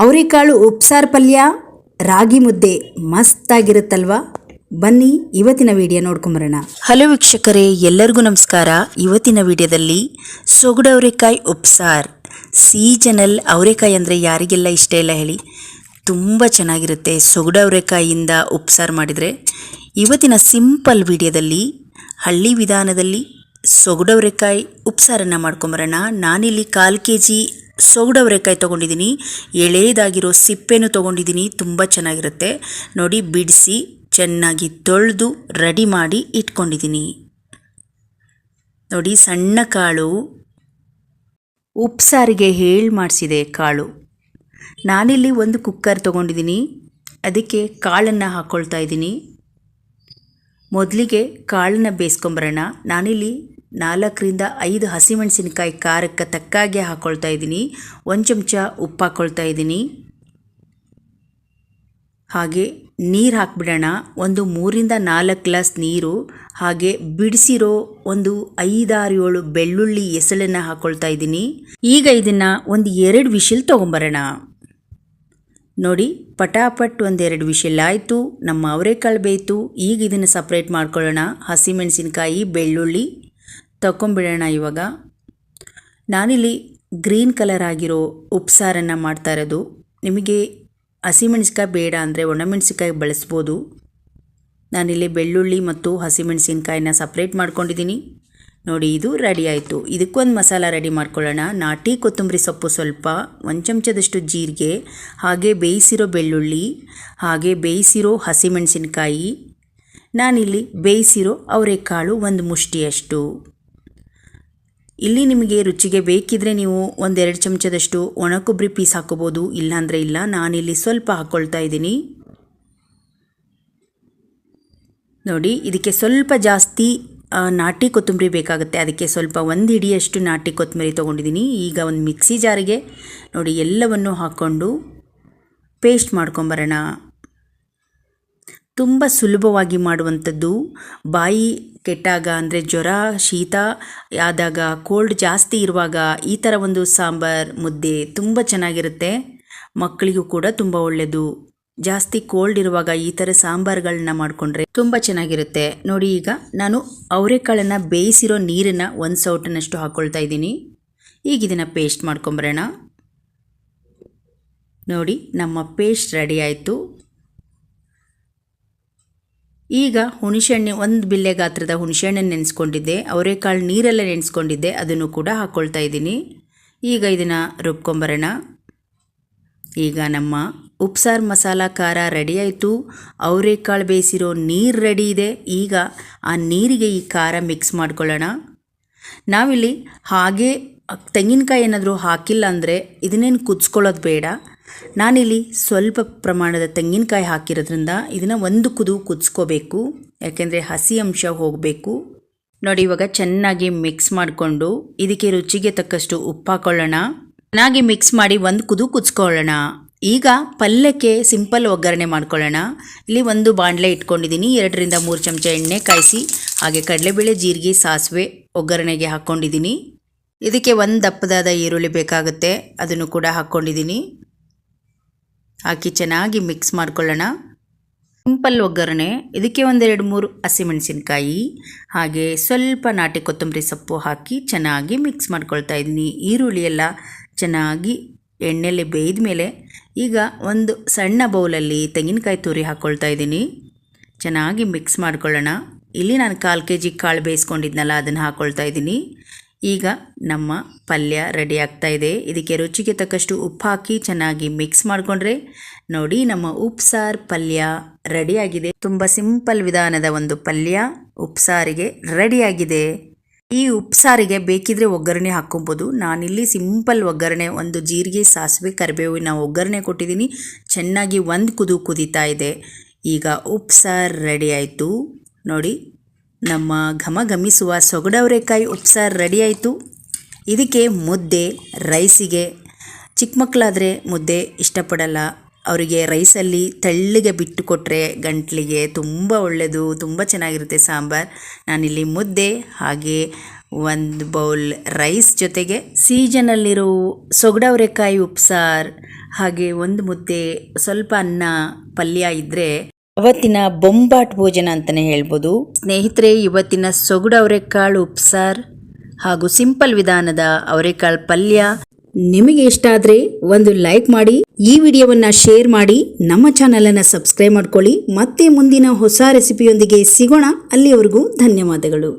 ಅವರೆಕಾಳು ಉಪ್ಸಾರು ಪಲ್ಯ, ರಾಗಿ ಮುದ್ದೆ ಮಸ್ತಾಗಿರುತ್ತಲ್ವಾ? ಬನ್ನಿ ಇವತ್ತಿನ ವಿಡಿಯೋ ನೋಡ್ಕೊಂಬರೋಣ. ಹಲೋ ವೀಕ್ಷಕರೇ, ಎಲ್ಲರಿಗೂ ನಮಸ್ಕಾರ. ಇವತ್ತಿನ ವಿಡಿಯೋದಲ್ಲಿ ಸೊಗಡವರೆಕಾಯಿ ಉಪ್ಸಾರ್, ಸೀಜನಲ್ ಅವರೆಕಾಯಿ ಅಂದರೆ ಯಾರಿಗೆಲ್ಲ ಇಷ್ಟ ಇಲ್ಲ ಹೇಳಿ, ತುಂಬ ಚೆನ್ನಾಗಿರುತ್ತೆ ಸೊಗಡವರೆಕಾಯಿಯಿಂದ ಉಪ್ಸಾರು ಮಾಡಿದರೆ. ಇವತ್ತಿನ ಸಿಂಪಲ್ ವಿಡಿಯೋದಲ್ಲಿ, ಹಳ್ಳಿ ವಿಧಾನದಲ್ಲಿ ಸೊಗಡವರೆಕಾಯಿ ಉಪ್ಸಾರನ್ನು ಮಾಡ್ಕೊಂಬರೋಣ. ನಾನಿಲ್ಲಿ ಕಾಲು ಕೆ ಜಿ ಸೊಗಡವರೆಕಾಯಿ ತೊಗೊಂಡಿದ್ದೀನಿ. ಎಳೆಯದಾಗಿರೋ ಸಿಪ್ಪೆನೂ ತೊಗೊಂಡಿದ್ದೀನಿ. ತುಂಬ ಚೆನ್ನಾಗಿರುತ್ತೆ. ನೋಡಿ, ಬಿಡಿಸಿ ಚೆನ್ನಾಗಿ ತೊಳೆದು ರೆಡಿ ಮಾಡಿ ಇಟ್ಕೊಂಡಿದ್ದೀನಿ. ನೋಡಿ, ಸಣ್ಣ ಕಾಳು. ಉಪ್ಸಾರಿಗೆ ಹೇಳಿ ಮಾಡಿಸಿದೆ ಕಾಳು. ನಾನಿಲ್ಲಿ ಒಂದು ಕುಕ್ಕರ್ ತೊಗೊಂಡಿದ್ದೀನಿ. ಅದಕ್ಕೆ ಕಾಳನ್ನು ಹಾಕ್ಕೊಳ್ತಾ ಇದ್ದೀನಿ. ಮೊದಲಿಗೆ ಕಾಳನ್ನು ಬೇಯಿಸ್ಕೊಂಬರೋಣ. ನಾನಿಲ್ಲಿ ನಾಲ್ಕರಿಂದ ಐದು ಹಸಿಮೆಣಸಿನಕಾಯಿ ಖಾರಕ್ಕೆ ತಕ್ಕಾಗೆ ಹಾಕ್ಕೊಳ್ತಾ ಇದ್ದೀನಿ. ಒಂದು ಚಮಚ ಉಪ್ಪು ಹಾಕ್ಕೊಳ್ತಾ ಇದ್ದೀನಿ. ಹಾಗೆ ನೀರು ಹಾಕ್ಬಿಡೋಣ. ಒಂದು ಮೂರಿಂದ ನಾಲ್ಕು ಗ್ಲಾಸ್ ನೀರು. ಹಾಗೆ ಬಿಡಿಸಿರೋ ಒಂದು ಐದಾರು ಏಳು ಬೆಳ್ಳುಳ್ಳಿ ಎಸಳನ್ನು ಹಾಕ್ಕೊಳ್ತಾ ಇದ್ದೀನಿ. ಈಗ ಇದನ್ನು ಒಂದು ಎರಡು ವಿಷಲ್ ತೊಗೊಂಬರೋಣ. ನೋಡಿ, ಪಟಾಪಟ್ ಒಂದೆರಡು ವಿಷಲ್ ಆಯಿತು. ನಮ್ಮ ಅವರೆಕಾಳು ಬೇಯಿತು. ಈಗ ಇದನ್ನು ಸಪ್ರೇಟ್ ಮಾಡ್ಕೊಳ್ಳೋಣ. ಹಸಿಮೆಣಸಿನ್ಕಾಯಿ, ಬೆಳ್ಳುಳ್ಳಿ. ತಗೊಂಬಿಡೋಣ ಇವಾಗ. ನಾನಿಲ್ಲಿ ಗ್ರೀನ್ ಕಲರ್ ಆಗಿರೋ ಉಪ್ಸಾರನ್ನು ಮಾಡ್ತಾ ಇರೋದು. ನಿಮಗೆ ಹಸಿಮೆಣಸಿಕಾಯಿ ಬೇಡ ಅಂದರೆ ಒಣಮೆಣಸಿಕಾಯಿ ಬಳಸ್ಬೋದು. ನಾನಿಲ್ಲಿ ಬೆಳ್ಳುಳ್ಳಿ ಮತ್ತು ಹಸಿಮೆಣಸಿನ್ಕಾಯಿನ ಸಪ್ರೇಟ್ ಮಾಡ್ಕೊಂಡಿದ್ದೀನಿ. ನೋಡಿ, ಇದು ರೆಡಿ ಆಯಿತು. ಇದಕ್ಕೊಂದು ಮಸಾಲ ರೆಡಿ ಮಾಡ್ಕೊಳ್ಳೋಣ. ನಾಟಿ ಕೊತ್ತಂಬರಿ ಸೊಪ್ಪು ಸ್ವಲ್ಪ, ಒಂದು ಚಮಚದಷ್ಟು ಜೀರಿಗೆ, ಹಾಗೆ ಬೇಯಿಸಿರೋ ಬೆಳ್ಳುಳ್ಳಿ, ಹಾಗೆ ಬೇಯಿಸಿರೋ ಹಸಿಮೆಣಸಿನ್ಕಾಯಿ. ನಾನಿಲ್ಲಿ ಬೇಯಿಸಿರೋ ಅವರೆಕಾಳು ಒಂದು ಮುಷ್ಟಿಯಷ್ಟು. ಇಲ್ಲಿ ನಿಮಗೆ ರುಚಿಗೆ ಬೇಕಿದ್ರೆ ನೀವು ಒಂದೆರಡು ಚಮಚದಷ್ಟು ಒಣ ಕೊಬ್ಬರಿ ಪೀಸ್ ಹಾಕೋಬೋದು. ಇಲ್ಲಾಂದರೆ ಇಲ್ಲ. ನಾನಿಲ್ಲಿ ಸ್ವಲ್ಪ ಹಾಕ್ಕೊಳ್ತಾ ಇದ್ದೀನಿ. ನೋಡಿ, ಇದಕ್ಕೆ ಸ್ವಲ್ಪ ಜಾಸ್ತಿ ನಾಟಿ ಕೊತ್ತಂಬರಿ ಬೇಕಾಗುತ್ತೆ. ಅದಕ್ಕೆ ಸ್ವಲ್ಪ ಒಂದು ಹಿಡಿಯಷ್ಟು ನಾಟಿ ಕೊತ್ತಂಬರಿ ತೊಗೊಂಡಿದ್ದೀನಿ. ಈಗ ಒಂದು ಮಿಕ್ಸಿ ಜಾರಿಗೆ ನೋಡಿ ಎಲ್ಲವನ್ನು ಹಾಕ್ಕೊಂಡು ಪೇಸ್ಟ್ ಮಾಡ್ಕೊಂಬರೋಣ. ತುಂಬ ಸುಲಭವಾಗಿ ಮಾಡುವಂಥದ್ದು. ಬಾಯಿ ಕೆಟ್ಟಾಗ ಅಂದರೆ ಜ್ವರ, ಶೀತ, ಆದಾಗ ಕೋಲ್ಡ್ ಜಾಸ್ತಿ ಇರುವಾಗ ಈ ಥರ ಒಂದು ಸಾಂಬಾರ್ ಮುದ್ದೆ ತುಂಬ ಚೆನ್ನಾಗಿರುತ್ತೆ. ಮಕ್ಕಳಿಗೂ ಕೂಡ ತುಂಬ ಒಳ್ಳೆಯದು ಜಾಸ್ತಿ ಕೋಲ್ಡ್ ಇರುವಾಗ ಈ ಥರ ಸಾಂಬಾರ್ಗಳನ್ನ ಮಾಡಿಕೊಂಡ್ರೆ ತುಂಬ ಚೆನ್ನಾಗಿರುತ್ತೆ. ನೋಡಿ ಈಗ ನಾನು ಅವರೆಕಾಳನ್ನು ಬೇಯಿಸಿರೋ ನೀರನ್ನು ಒಂದು ಸೌಟನಷ್ಟು ಹಾಕ್ಕೊಳ್ತಾ ಇದ್ದೀನಿ. ಈಗ ಇದನ್ನು ಪೇಸ್ಟ್ ಮಾಡ್ಕೊಂಬರೋಣ. ನೋಡಿ, ನಮ್ಮ ಪೇಸ್ಟ್ ರೆಡಿ ಆಯಿತು. ಈಗ ಹುಣಸೆಹಣ್ಣು ಒಂದು ಬಿಲ್ಲೆ ಗಾತ್ರದ ಹುಣಸೆಹಣ್ಣನ್ನು ನೆನೆಸ್ಕೊಂಡಿದ್ದೆ. ಅವರೆಕಾಳು ನೀರೆಲ್ಲ ನೆನೆಸ್ಕೊಂಡಿದ್ದೆ. ಅದನ್ನು ಕೂಡ ಹಾಕ್ಕೊಳ್ತಾ ಇದ್ದೀನಿ. ಈಗ ಇದನ್ನು ರುಬ್ಕೊಂಬರೋಣ. ಈಗ ನಮ್ಮ ಉಪ್ಸಾರು ಮಸಾಲ ಖಾರ ರೆಡಿಯಾಯಿತು ಅವರೆಕಾಳು ಬೇಯಿಸಿರೋ ನೀರು ರೆಡಿ ಇದೆ. ಈಗ ಆ ನೀರಿಗೆ ಈ ಖಾರ ಮಿಕ್ಸ್ ಮಾಡ್ಕೊಳ್ಳೋಣ. ನಾವಿಲ್ಲಿ ಹಾಗೆ ತೆಂಗಿನಕಾಯಿ ಏನಾದರೂ ಹಾಕಿಲ್ಲ ಅಂದರೆ ಇದನ್ನೇನು ಕುದಿಸ್ಕೊಳ್ಳೋದು ಬೇಡ. ನಾನಿಲ್ಲಿ ಸ್ವಲ್ಪ ಪ್ರಮಾಣದ ತೆಂಗಿನಕಾಯಿ ಹಾಕಿರೋದ್ರಿಂದ ಇದನ್ನು ಒಂದು ಕುದು ಕುದಿಸ್ಕೋಬೇಕು. ಯಾಕೆಂದರೆ ಹಸಿ ಅಂಶ ಹೋಗಬೇಕು. ನೋಡಿ, ಇವಾಗ ಚೆನ್ನಾಗಿ ಮಿಕ್ಸ್ ಮಾಡಿಕೊಂಡು ಇದಕ್ಕೆ ರುಚಿಗೆ ತಕ್ಕಷ್ಟು ಉಪ್ಪು ಹಾಕೊಳ್ಳೋಣ. ಚೆನ್ನಾಗಿ ಮಿಕ್ಸ್ ಮಾಡಿ ಒಂದು ಕುದು ಕುದಿಸ್ಕೊಳ್ಳೋಣ. ಈಗ ಪಲ್ಯಕ್ಕೆ ಸಿಂಪಲ್ ಒಗ್ಗರಣೆ ಮಾಡ್ಕೊಳ್ಳೋಣ. ಇಲ್ಲಿ ಒಂದು ಬಾಣಲೆ ಇಟ್ಕೊಂಡಿದ್ದೀನಿ. ಎರಡರಿಂದ ಮೂರು ಚಮಚ ಎಣ್ಣೆ ಕಾಯಿಸಿ, ಹಾಗೆ ಕಡಲೆಬೇಳೆ, ಜೀರಿಗೆ, ಸಾಸಿವೆ ಒಗ್ಗರಣೆಗೆ ಹಾಕ್ಕೊಂಡಿದ್ದೀನಿ ಇದಕ್ಕೆ ಒಂದು ದಪ್ಪದಾದ ಈರುಳ್ಳಿ ಬೇಕಾಗುತ್ತೆ. ಅದನ್ನು ಕೂಡ ಹಾಕ್ಕೊಂಡಿದ್ದೀನಿ ಹಾಕಿ ಚೆನ್ನಾಗಿ ಮಿಕ್ಸ್ ಮಾಡ್ಕೊಳ್ಳೋಣ. ಸಿಂಪಲ್ ಒಗ್ಗರಣೆ, ಇದಕ್ಕೆ ಒಂದೆರಡು ಮೂರು ಹಸಿಮೆಣಸಿನ್ಕಾಯಿ, ಹಾಗೆ ಸ್ವಲ್ಪ ನಾಟಿ ಕೊತ್ತಂಬರಿ ಸೊಪ್ಪು ಹಾಕಿ ಚೆನ್ನಾಗಿ ಮಿಕ್ಸ್ ಮಾಡ್ಕೊಳ್ತಾ ಇದ್ದೀನಿ. ಈರುಳ್ಳಿ ಎಲ್ಲ ಚೆನ್ನಾಗಿ ಎಣ್ಣೆಯಲ್ಲಿ ಬೇಯ್ದ ಮೇಲೆ ಈಗ ಒಂದು ಸಣ್ಣ ಬೌಲಲ್ಲಿ ತೆಂಗಿನಕಾಯಿ ತುರಿ ಹಾಕ್ಕೊಳ್ತಾ ಇದ್ದೀನಿ. ಚೆನ್ನಾಗಿ ಮಿಕ್ಸ್ ಮಾಡ್ಕೊಳ್ಳೋಣ. ಇಲ್ಲಿ ನಾನು ಕಾಲು ಕೆ ಜಿ ಕಾಳು ಬೇಯಿಸ್ಕೊಂಡಿದ್ನಲ್ಲ, ಅದನ್ನು ಹಾಕ್ಕೊಳ್ತಾ ಇದ್ದೀನಿ. ಈಗ ನಮ್ಮ ಪಲ್ಯ ರೆಡಿ ಆಗ್ತಾ ಇದೆ. ಇದಕ್ಕೆ ರುಚಿಗೆ ತಕ್ಕಷ್ಟು ಉಪ್ಪು ಹಾಕಿ ಚೆನ್ನಾಗಿ ಮಿಕ್ಸ್ ಮಾಡಿಕೊಂಡ್ರೆ ನೋಡಿ ನಮ್ಮ ಉಪ್ಸಾರ್ ಪಲ್ಯ ರೆಡಿಯಾಗಿದೆ ತುಂಬ ಸಿಂಪಲ್ ವಿಧಾನದ ಒಂದು ಪಲ್ಯ ಉಪ್ಸಾರಿಗೆ ರೆಡಿಯಾಗಿದೆ ಈ ಉಪ್ಸಾರಿಗೆ ಬೇಕಿದ್ರೆ ಒಗ್ಗರಣೆ ಹಾಕ್ಕೊಬೋದು. ನಾನಿಲ್ಲಿ ಸಿಂಪಲ್ ಒಗ್ಗರಣೆ, ಒಂದು ಜೀರಿಗೆ, ಸಾಸಿವೆ, ಕರಿಬೇವಿನ ಒಗ್ಗರಣೆ ಕೊಟ್ಟಿದ್ದೀನಿ. ಚೆನ್ನಾಗಿ ಒಂದು ಕುದು ಕುದೀತಾ ಇದೆ. ಈಗ ಉಪ್ಸಾರು ರೆಡಿ ಆಯಿತು. ನೋಡಿ ನಮ್ಮ ಘಮ ಘಮಿಸುವ ಸೊಗಡವರೆಕಾಯಿ ಉಪ್ಸಾರು ರೆಡಿ ಆಯಿತು ಇದಕ್ಕೆ ಮುದ್ದೆ, ರೈಸಿಗೆ, ಚಿಕ್ಕ ಮಕ್ಕಳಾದರೆ ಮುದ್ದೆ ಇಷ್ಟಪಡಲ್ಲ. ಅವರಿಗೆ ರೈಸಲ್ಲಿ ತೆಳ್ಳಗೆ ಬಿಟ್ಟು ಕೊಟ್ಟರೆ ಗಂಟ್ಲಿಗೆ ತುಂಬ ಒಳ್ಳೆಯದು ತುಂಬ ಚೆನ್ನಾಗಿರುತ್ತೆ ಸಾಂಬಾರು. ನಾನಿಲ್ಲಿ ಮುದ್ದೆ, ಹಾಗೆ ಒಂದು ಬೌಲ್ ರೈಸ್ ಜೊತೆಗೆ ಸೀಜನಲ್ಲಿರೋ ಸೊಗಡವರೆಕಾಯಿ ಉಪ್ಸಾರು, ಹಾಗೆ ಒಂದು ಮುದ್ದೆ, ಸ್ವಲ್ಪ ಅನ್ನ, ಪಲ್ಯ ಇದ್ದರೆ ಅವತ್ತಿನ ಬೊಂಬಾಟ್ ಭೋಜನ ಅಂತಲೇ ಹೇಳ್ಬೋದು. ಸ್ನೇಹಿತರೆ ಇವತ್ತಿನ ಸೊಗಡು ಅವರೆಕಾಳು ಉಪ್ಸಾರ್ ಹಾಗೂ ಸಿಂಪಲ್ ವಿಧಾನದ ಅವರೆಕಾಳು ಪಲ್ಯ. ನಿಮಗೆ ಇಷ್ಟ ಆದರೆ ಒಂದು ಲೈಕ್ ಮಾಡಿ ಈ ವಿಡಿಯೋವನ್ನು ಶೇರ್ ಮಾಡಿ ನಮ್ಮ ಚಾನಲನ್ನು ಸಬ್ಸ್ಕ್ರೈಬ್ ಮಾಡ್ಕೊಳ್ಳಿ. ಮತ್ತೆ ಮುಂದಿನ ಹೊಸ ರೆಸಿಪಿಯೊಂದಿಗೆ ಸಿಗೋಣ. ಅಲ್ಲಿಯವರೆಗೂ ಧನ್ಯವಾದಗಳು.